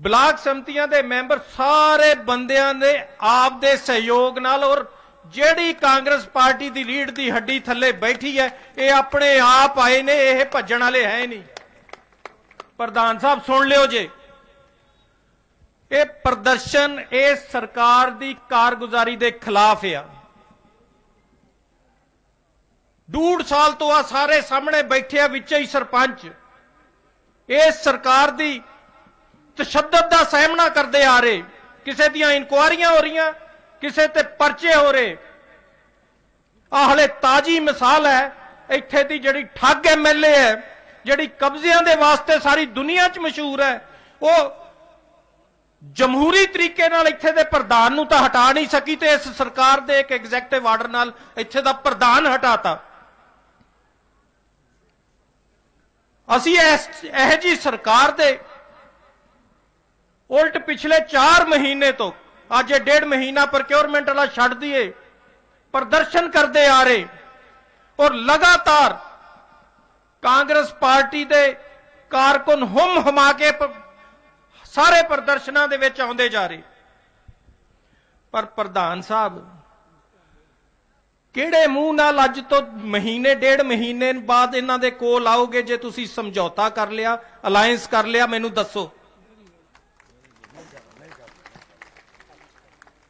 Block ਸੰਮਤੀਆਂ ਦੇ member ਸਾਰੇ ਬੰਦਿਆਂ ਦੇ ਆਪ ਦੇ ਸਹਿਯੋਗ ਨਾਲ ਔਰ ਜਿਹੜੀ ਕਾਂਗਰਸ ਪਾਰਟੀ ਦੀ ਲੀਡ ਦੀ ਹੱਡੀ ਥੱਲੇ ਬੈਠੀ ਹੈ, ਇਹ ਆਪਣੇ ਆਪ ਆਏ ਨੇ, ਇਹ ਭੱਜਣ ਵਾਲੇ ਹੈ ਨਹੀਂ। ਪ੍ਰਧਾਨ ਸਾਹਿਬ, ਸੁਣ ਲਿਓ ਜੇ। ਇਹ ਪ੍ਰਦਰਸ਼ਨ ਇਹ ਸਰਕਾਰ ਦੀ ਕਾਰਗੁਜ਼ਾਰੀ ਦੇ ਖਿਲਾਫ ਆ। ਡੂਢ ਸਾਲ ਤੋਂ ਆ ਸਾਰੇ ਸਾਹਮਣੇ ਬੈਠੇ ਆ ਵਿੱਚ ਹੀ ਸਰਪੰਚ। ਇਸ ਸਰਕਾਰ ਦੀ ਤਸ਼ੱਦਦ ਦਾ ਸਾਹਮਣਾ ਕਰਦੇ ਆ ਰਹੇ। ਕਿਸੇ ਦੀਆਂ ਇਨਕੁਆਰੀਆਂ ਹੋ ਰਹੀਆਂ, ਕਿਸੇ ਤੇ ਪਰਚੇ ਹੋ ਰਹੇ। ਆਹ ਹਲੇ ਤਾਜੀ ਮਿਸਾਲ ਹੈ, ਇੱਥੇ ਦੀ ਜਿਹੜੀ ਠੱਗ ਐਮਐਲਏ ਹੈ, ਜਿਹੜੀ ਕਬਜ਼ਿਆਂ ਦੇ ਵਾਸਤੇ ਸਾਰੀ ਦੁਨੀਆ 'ਚ ਮਸ਼ਹੂਰ ਹੈ, ਉਹ ਜਮਹੂਰੀ ਤਰੀਕੇ ਨਾਲ ਇੱਥੇ ਦੇ ਪ੍ਰਧਾਨ ਨੂੰ ਤਾਂ ਹਟਾ ਨਹੀਂ ਸਕੀ ਤੇ ਇਸ ਸਰਕਾਰ ਦੇ ਇੱਕ ਐਗਜ਼ੈਕਟਿਵ ਆਰਡਰ ਨਾਲ ਇੱਥੇ ਦਾ ਪ੍ਰਧਾਨ ਹਟਾਤਾ। ਅਸੀਂ ਇਸ ਇਹ ਜੀ ਸਰਕਾਰ ਦੇ ਉਲਟ ਪਿਛਲੇ 4 ਮਹੀਨੇ ਤੋਂ, ਅੱਜ ਇਹ ਡੇਢ ਮਹੀਨਾ ਪ੍ਰੋਕਿਉਰਮੈਂਟ ਵਾਲਾ ਛੱਡ ਦਈਏ, ਪ੍ਰਦਰਸ਼ਨ ਕਰਦੇ ਆ ਰਹੇ, ਔਰ ਲਗਾਤਾਰ ਕਾਂਗਰਸ ਪਾਰਟੀ ਦੇ ਕਾਰਕੁਨ ਹੁਮ ਹਮਾ ਕੇ ਸਾਰੇ ਪ੍ਰਦਰਸ਼ਨਾਂ ਦੇ ਵਿੱਚ ਆਉਂਦੇ ਜਾ ਰਹੇ। ਪਰ ਪ੍ਰਧਾਨ ਸਾਹਿਬ, ਕਿਹੜੇ ਮੂੰਹ ਨਾਲ ਅੱਜ ਤੋਂ ਮਹੀਨੇ, ਡੇਢ ਮਹੀਨੇ ਬਾਅਦ ਇਹਨਾਂ ਦੇ ਕੋਲ ਆਓਗੇ ਜੇ ਤੁਸੀਂ ਸਮਝੌਤਾ ਕਰ ਲਿਆ ਅਲਾਈਅੰਸ ਕਰ ਲਿਆ, ਮੈਨੂੰ ਦੱਸੋ।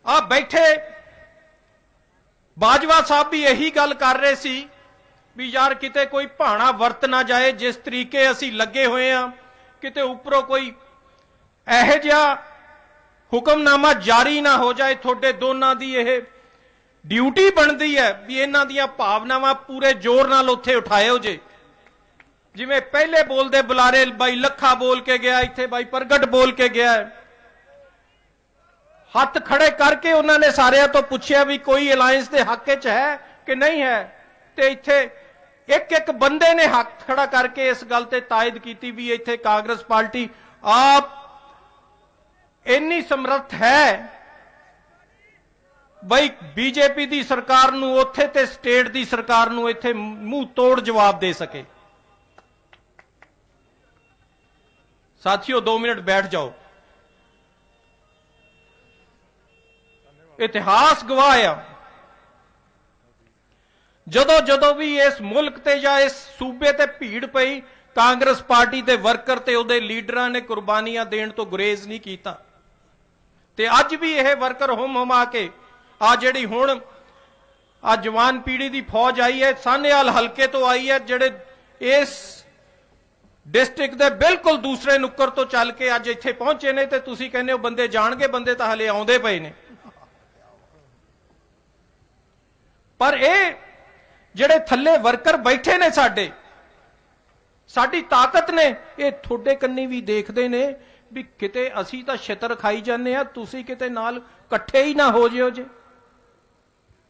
ਆ ਬੈਠੇ। ਬਾਜਵਾ ਸਾਹਿਬ ਵੀ ਇਹੀ ਗੱਲ ਕਰ ਰਹੇ ਸੀ ਵੀ ਯਾਰ ਕਿਤੇ ਕੋਈ ਭਾਣਾ ਵਰਤ ਨਾ ਜਾਏ, ਜਿਸ ਤਰੀਕੇ ਅਸੀਂ ਲੱਗੇ ਹੋਏ ਆ, ਕਿਤੇ ਉੱਪਰੋਂ ਕੋਈ ਇਹੋ ਜਿਹਾ ਹੁਕਮਨਾਮਾ ਜਾਰੀ ਨਾ ਹੋ ਜਾਏ, ਤੁਹਾਡੇ ਦੋਨਾਂ ਦੀ ਇਹ ਡਿਊਟੀ ਬਣਦੀ ਹੈ ਵੀ ਇਹਨਾਂ ਦੀਆਂ ਭਾਵਨਾਵਾਂ ਪੂਰੇ ਜ਼ੋਰ ਨਾਲ ਉੱਥੇ ਉਠਾਇਓ ਜੇ। ਜਿਵੇਂ ਪਹਿਲੇ ਬੋਲਦੇ ਬੁਲਾਰੇ, ਬਾਈ ਲੱਖਾ ਬੋਲ ਕੇ ਗਿਆ, ਇੱਥੇ ਬਾਈ ਪ੍ਰਗਟ ਬੋਲ ਕੇ ਗਿਆ। ਹੱਥ ਖੜੇ ਕਰਕੇ ਉਹਨਾਂ ਨੇ ਸਾਰਿਆਂ ਤੋਂ ਪੁੱਛਿਆ ਵੀ ਕੋਈ ਅਲਾਈਅੰਸ ਦੇ ਹੱਕ 'ਚ ਹੈ ਕਿ ਨਹੀਂ ਹੈ? ਤੇ ਇੱਥੇ ਇੱਕ ਇੱਕ ਬੰਦੇ ਨੇ ਹੱਥ ਖੜਾ ਕਰਕੇ ਇਸ ਗੱਲ ਤੇ ਤਾਇਦ ਕੀਤੀ ਵੀ ਇੱਥੇ ਕਾਂਗਰਸ ਪਾਰਟੀ ਆਪ ਇੰਨੀ ਸਮਰੱਥ ਹੈ। ਬਈ ਬੀਜੇਪੀ ਦੀ ਸਰਕਾਰ ਨੂੰ ਉੱਥੇ ਤੇ ਸਟੇਟ ਦੀ ਸਰਕਾਰ ਨੂੰ ਇੱਥੇ ਮੂੰਹ ਤੋੜ ਜਵਾਬ ਦੇ ਸਕੇ। ਸਾਥੀਓ 2 ਮਿੰਟ ਬੈਠ ਜਾਓ। ਇਤਿਹਾਸ ਗਵਾਹ ਆ ਜਦੋਂ ਜਦੋਂ ਵੀ ਇਸ ਮੁਲਕ ਤੇ ਜਾਂ ਇਸ ਸੂਬੇ ਤੇ ਭੀੜ ਪਈ, ਕਾਂਗਰਸ ਪਾਰਟੀ ਦੇ ਵਰਕਰ ਤੇ ਉਹਦੇ ਲੀਡਰਾਂ ਨੇ ਕੁਰਬਾਨੀਆਂ ਦੇਣ ਤੋਂ ਗੁਰੇਜ਼ ਨਹੀਂ ਕੀਤਾ। ਤੇ ਅੱਜ ਵੀ ਇਹ ਵਰਕਰ ਹੁਮ ਹੁਮਾ ਕੇ, ਆ ਜਿਹੜੀ ਹੁਣ ਆ ਜਵਾਨ ਪੀੜ੍ਹੀ ਦੀ ਫੌਜ ਆਈ ਹੈ ਸਾਨੇਵਾਲ ਹਲਕੇ ਤੋਂ ਆਈ ਹੈ, ਜਿਹੜੇ ਇਸ ਡਿਸਟ੍ਰਿਕਟ ਦੇ ਬਿਲਕੁਲ ਦੂਸਰੇ ਨੁੱਕਰ ਤੋਂ ਚੱਲ ਕੇ ਅੱਜ ਇੱਥੇ ਪਹੁੰਚੇ ਨੇ ਤੇ ਤੁਸੀਂ ਕਹਿੰਦੇ ਹੋ ਬੰਦੇ ਜਾਣਗੇ, ਬੰਦੇ ਤਾਂ ਹਲੇ ਆਉਂਦੇ ਪਏ ਨੇ। ਪਰ ਇਹ ਜਿਹੜੇ ਥੱਲੇ ਵਰਕਰ ਬੈਠੇ ਨੇ ਸਾਡੇ, ਸਾਡੀ ਤਾਕਤ ਨੇ, ਇਹ ਤੁਹਾਡੇ ਕੰਨੀ ਵੀ ਦੇਖਦੇ ਨੇ ਵੀ ਕਿਤੇ ਅਸੀਂ ਤਾਂ ਛਿੱਤਰ ਖਾਈ ਜਾਂਦੇ ਆ ਤੁਸੀਂ ਕਿਤੇ ਨਾਲ ਇਕੱਠੇ ਹੀ ਨਾ ਹੋ ਜਿਓ ਜੇ।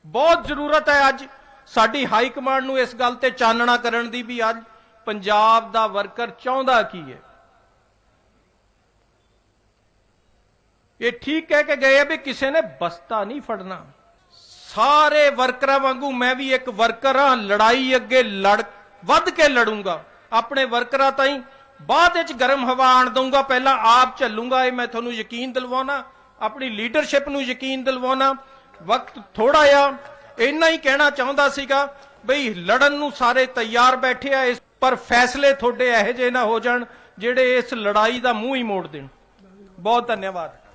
ਬਹੁਤ ਜ਼ਰੂਰਤ ਹੈ ਅੱਜ ਸਾਡੀ ਹਾਈ ਕਮਾਂਡ ਨੂੰ ਇਸ ਗੱਲ ਤੇ ਚਾਨਣਾ ਕਰਨ ਦੀ ਵੀ ਅੱਜ ਪੰਜਾਬ ਦਾ ਵਰਕਰ ਚਾਹੁੰਦਾ ਕੀ ਹੈ। ਇਹ ਠੀਕ ਕਹਿ ਕੇ ਗਏ ਆ ਵੀ ਕਿਸੇ ਨੇ ਬਸਤਾ ਨਹੀਂ ਫੜਨਾ। ਸਾਰੇ ਵਰਕਰਾਂ ਵਾਂਗੂ ਮੈਂ ਵੀ ਇੱਕ ਵਰਕਰ ਹਾਂ, ਲੜਾਈ ਅੱਗੇ ਲੜ, ਵੱਧ ਕੇ ਲੜੂੰਗਾ। ਆਪਣੇ ਵਰਕਰਾਂ ਤਾਈਂ ਬਾਅਦ ਵਿੱਚ ਗਰਮ ਹਵਾ ਆਣ ਦਊਂਗਾ, ਪਹਿਲਾਂ ਆਪ ਚੱਲੂੰਗਾ, ਇਹ ਮੈਂ ਤੁਹਾਨੂੰ ਯਕੀਨ ਦਿਲਵਾਉਣਾ, ਆਪਣੀ ਲੀਡਰਸ਼ਿਪ ਨੂੰ ਯਕੀਨ ਦਿਲਵਾਉਣਾ। ਵਕਤ ਥੋੜਾ ਆ ਇੰਨਾ ਹੀ ਕਹਿਣਾ ਚਾਹੁੰਦਾ ਸੀਗਾ ਬਈ ਲੜਨ ਨੂੰ ਸਾਰੇ ਤਿਆਰ ਬੈਠੇ ਆ, ਇਸ ਪਰ ਫੈਸਲੇ ਤੁਹਾਡੇ ਇਹੋ ਜਿਹੇ ਨਾ ਹੋ ਜਾਣ, ਜਿਹੜੇ ਇਸ ਲੜਾਈ ਦਾ ਮੂੰਹ ਹੀ ਮੋੜ ਦੇਣ। ਬਹੁਤ ਧੰਨਵਾਦ।